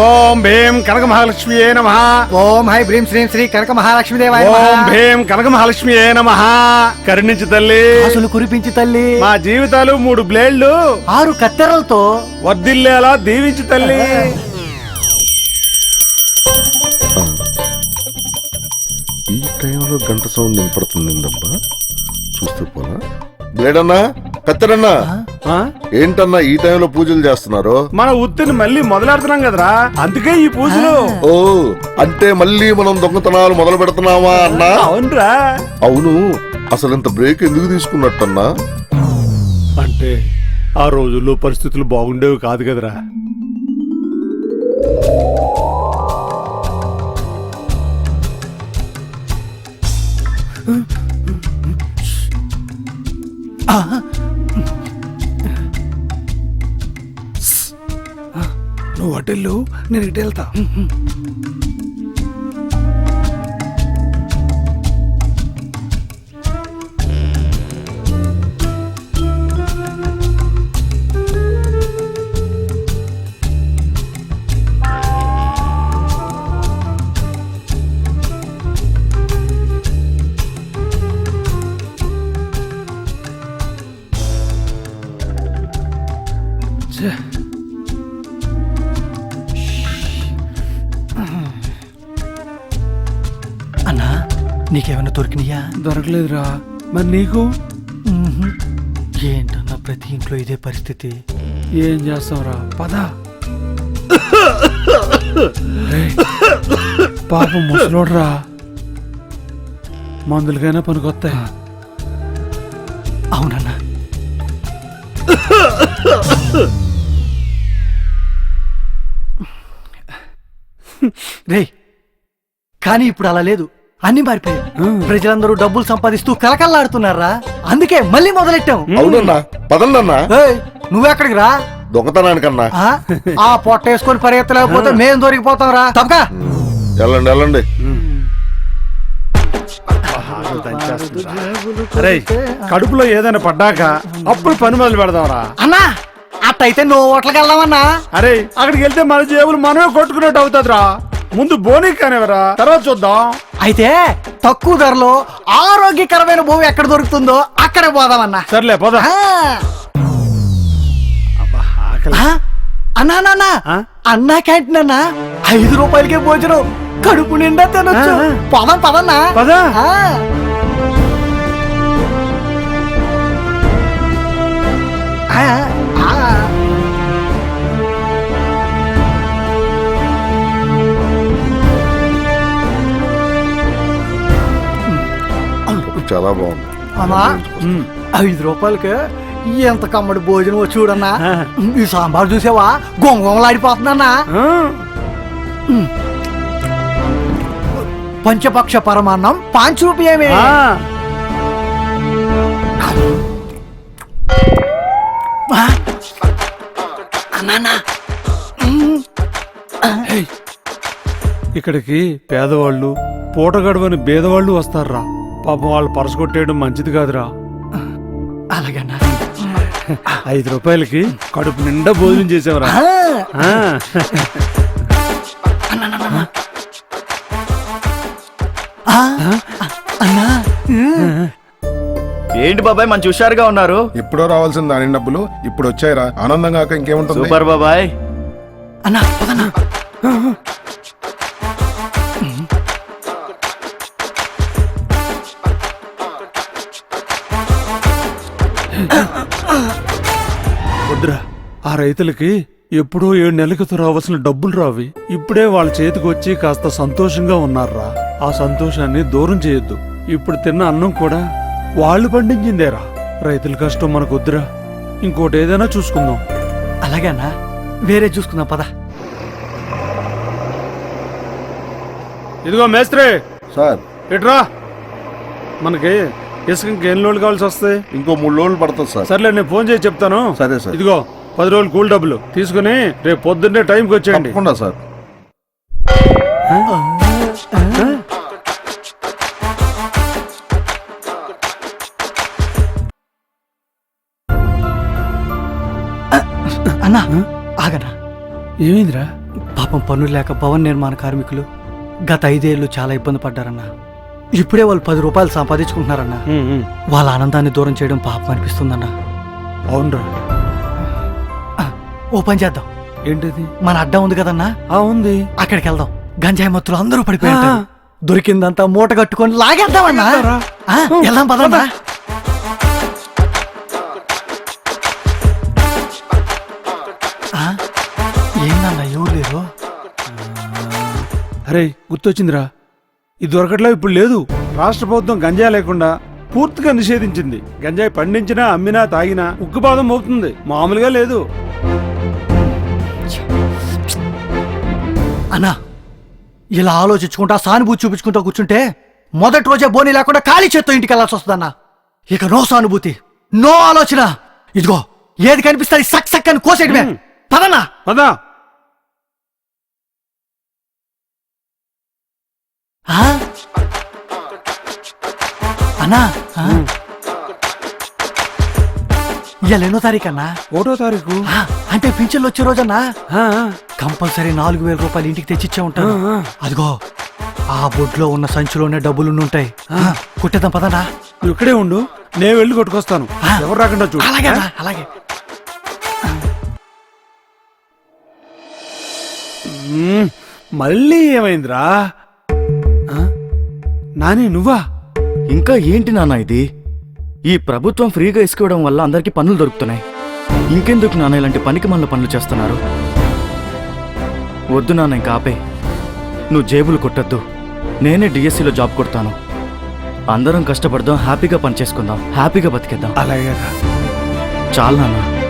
ఓం భీం కనక మహాలక్ష్మియే నమ. ఓం హై భ్రీం శ్రీం శ్రీ కనక మహాలక్ష్మి దేవాయ ఓం భీం కనక మహాలక్ష్మియే నమ. కరుణించు తల్లి. అసలు కురిపించి తల్లి. మా జీవితాలు మూడు బ్లేడ్లు. ఆరు కత్తెరలతో. వర్దిల్లేలా దీవించు తల్లి. ఈ టైంలో గంట సౌండ్ వినపడుతుందబ్బా చూస్తే పోలా? బ్లేడన్నా కత్తెరన్నా ఆ? ఏంటన్నా ఈ టైంలో పూజలు చేస్తున్నారు? మన ఉత్తిని మళ్ళీ మొదలెడుతున్నాం కదరా. అందుకే ఈ పూజలు. ఓ అంటే మళ్ళీ మనం దొంగతనాలు మొదలు పెడుతున్నావా అన్నా? అవునరా. అవును అసలు ఇంత బ్రేక్ ఎందుకు తీసుకున్నట్టన్నా? అంటే ఆ రోజుల్లో పరిస్థితులు బాగుండేవి కాదు కదరా. నువ్వు హోటల్లో నేను ఇటు వెళ్తా. నీకేమైనా దొరికినాయా? దొరకలేదురా. మరి నీకు? ఏంటన్నా ప్రతి ఇంట్లో ఇదే పరిస్థితి? ఏం చేస్తావురా? పద. పాపం ముసలోడ్రా. మందులకైనా పనికొస్తాయి. అవునన్నా. రే కానీ ఇప్పుడు అలా లేదు. అన్ని మారిపోయాయి. ప్రజలందరూ డబ్బులు సంపాదిస్తూ కలకల్లాడుతున్నారా? అందుకే మళ్ళీ మొదలెట్టాం. అవునన్నా పదండన్నా ఏయ్, నువ్వెక్కడికి రా? దొంగతనానికన్నా. ఆ? ఆ పొట్ట వేసుకొని పరిగెత్తలేకపోతే మేం దొరికిపోతాం రా. తప్పక. వెళ్ళండి కడుపులో ఏదైనా పడ్డాక అప్పుడు పని మొదలు పెడదాంరా. అన్నా అట్టయితే నువ్వు ఓట్లకి వెళ్దామన్నా. అరే అక్కడికి వెళ్తే మన జేబులు మనమే కొట్టుకున్నట్టు అవుతుందిరా. ముందు బోనీ కానివరా తర్వాత చూద్దాం. అయితే తక్కువ ధరలో ఆరోగ్యకరమైన భూమి ఎక్కడ దొరుకుతుందో అక్కడే పోదామన్నా. సర్లే పోదా? అన్నా నాన్న? అన్నా. క్యాంటీన్ అన్నా. ఐదు రూపాయలకే భోజనం. కడుపు నిండా తినొచ్చు. పదం పదన్నా. పద. చాలా బాగుంది అమ్మా ఐదు రూపాయలకి ఎంత కమ్మడి భోజనం చూడన్నా. ఈ సాంబార్ చూసావా? గొంగొంగలాడిపోతుందన్నా పంచపక్ష పరమాన్నం పాంచ్ రూపాయమే ఇక్కడికి పేదవాళ్ళు పూట గడవని బేదవాళ్ళు వస్తారురా పాపం వాళ్ళు పరస కొట్టేయడం మంచిది కాదురా. అలాగన్నా ఐదు రూపాయలకి కడుపు నిండా భోజనం చేసావురా? ఆ. ఆ. ఆ. అన్నా. ఏంటి బాబాయ్ మంచి హుషారుగా ఉన్నారు. ఎప్పుడో రావాల్సిన దాని డబ్బులు ఇప్పుడు వచ్చాయిరా. ఆనందం కాక ఇంకేముంటుంది? సూపర్ బాబాయ్. అన్నా వద్దురా. ఆ రైతులకి ఎప్పుడో ఏడు నెలల క్రితం రావాల్సిన డబ్బులు రావి. ఇప్పుడే వాళ్ళ చేతికి వచ్చి కాస్త సంతోషంగా ఉన్నారురా. ఆ సంతోషాన్ని దూరం చేయొద్దు. ఇప్పుడు తిన్న అన్నం కూడా వాళ్ళు పండించిందేరా. రైతుల కష్టం మనకు వద్దురా ఇంకోటి ఏదైనా చూసుకుందాం. అలాగే అన్నా. వేరే చూసుకుందాం పద. ఇదిగో మేస్త్రి. సార్. ఇట్రా. మనకి ఇసుక ఇంకెన్ని రోజులు కావాల్సి వస్తాయి? ఇంకో మూడు రోజులు పడుతుంది సార్. సర్లే నేను ఫోన్ చేసి చెప్తాను. సరే సార్. ఇదిగో పది రోజులు కూల్ డబ్బులు తీసుకుని రేపు పొద్దున్నే టైంకి వచ్చేయండి. తప్పకుండా సార్. అన్నా ఆగనా ఏమైందిరా? పాపం పనులు లేక భవన నిర్మాణ కార్మికులు గత ఐదేళ్ళు చాలా ఇబ్బంది పడ్డారన్నా. ఇప్పుడే వాళ్ళు పది రూపాయలు సంపాదించుకుంటున్నారన్నా. వాళ్ళ ఆనందాన్ని దూరం చేయడం పాపం అనిపిస్తుందన్నా. అవునరా. ఓ పని చేద్దాం. ఏంటిది? మన అడ్డా ఉంది కదన్నా? ఆ ఉంది. అక్కడికి వెళ్దాం. గంజాయి మత్తులు అందరూ పడిపోయి. దొరికిందంతా మూట కట్టుకొని లాగేద్దామన్నా వెళ్దాం పదన్నా ఏందన్నా ఎవరు లేరు? అరే గుర్తొచ్చిందిరా. ఇది దొరకట్లా ఇప్పుడు లేదు. రాష్ట్ర ప్రభుత్వం గంజాయి లేకుండా పూర్తిగా నిషేధించింది. గంజాయి పండించినా అమ్మినా తాగినా ఉక్కుపాదం అవుతుంది మామూలుగా లేదు. అన్నా ఇలా ఆలోచించుకుంటా సానుభూతి చూపించుకుంటా కూర్చుంటే మొదటి రోజే బోని లేకుండా ఖాళీ చేత్తో ఇంటికి వెళ్ళాల్సి వస్తుందన్నా. ఇక నో సానుభూతి నో ఆలోచన. ఇదిగో ఏది కనిపిస్తుంది సక్ సక్ అని కోసేయడమే. హ్మ్. పదన్నా. పదా. అన్నా? ఇవాళ ఎన్నో తారీఖు అన్నా ఒకటో తారీఖు. అంటే పింఛన్లు వచ్చే రోజన్నా? కంపల్సరీ నాలుగు వేల రూపాయలు ఇంటికి తెచ్చిచ్చే ఉంటాను. అదిగో ఆ బొడ్లో ఉన్న సంచిలోనే డబ్బులు ఉంటాయి కుట్టేద్దాం పదనా నువ్వు ఇక్కడే ఉండు నేను వెళ్ళి కొట్టుకొస్తాను. ఎవరు రాకుండా చూడు. అలాగే అలాగే. మళ్ళీ ఏమైందిరా? నాని నువ్వా? ఇంకా ఏంటి నాన్న ఇది? ఈ ప్రభుత్వం ఫ్రీగా ఇసుకోవడం వల్ల అందరికీ పనులు దొరుకుతున్నాయి. ఇంకెందుకు నాన్న ఇలాంటి పనికి పనులు చేస్తున్నారు? వద్దు నాన్న ఇంకా ఆపే. నువ్వు జేబులు కొట్టద్దు. నేనే డిఎస్సిలో జాబ్ కొడతాను. అందరం కష్టపడదాం హ్యాపీగా పని చేసుకుందాం హ్యాపీగా బతికేద్దాం. అలాగే చాలు నాన్న.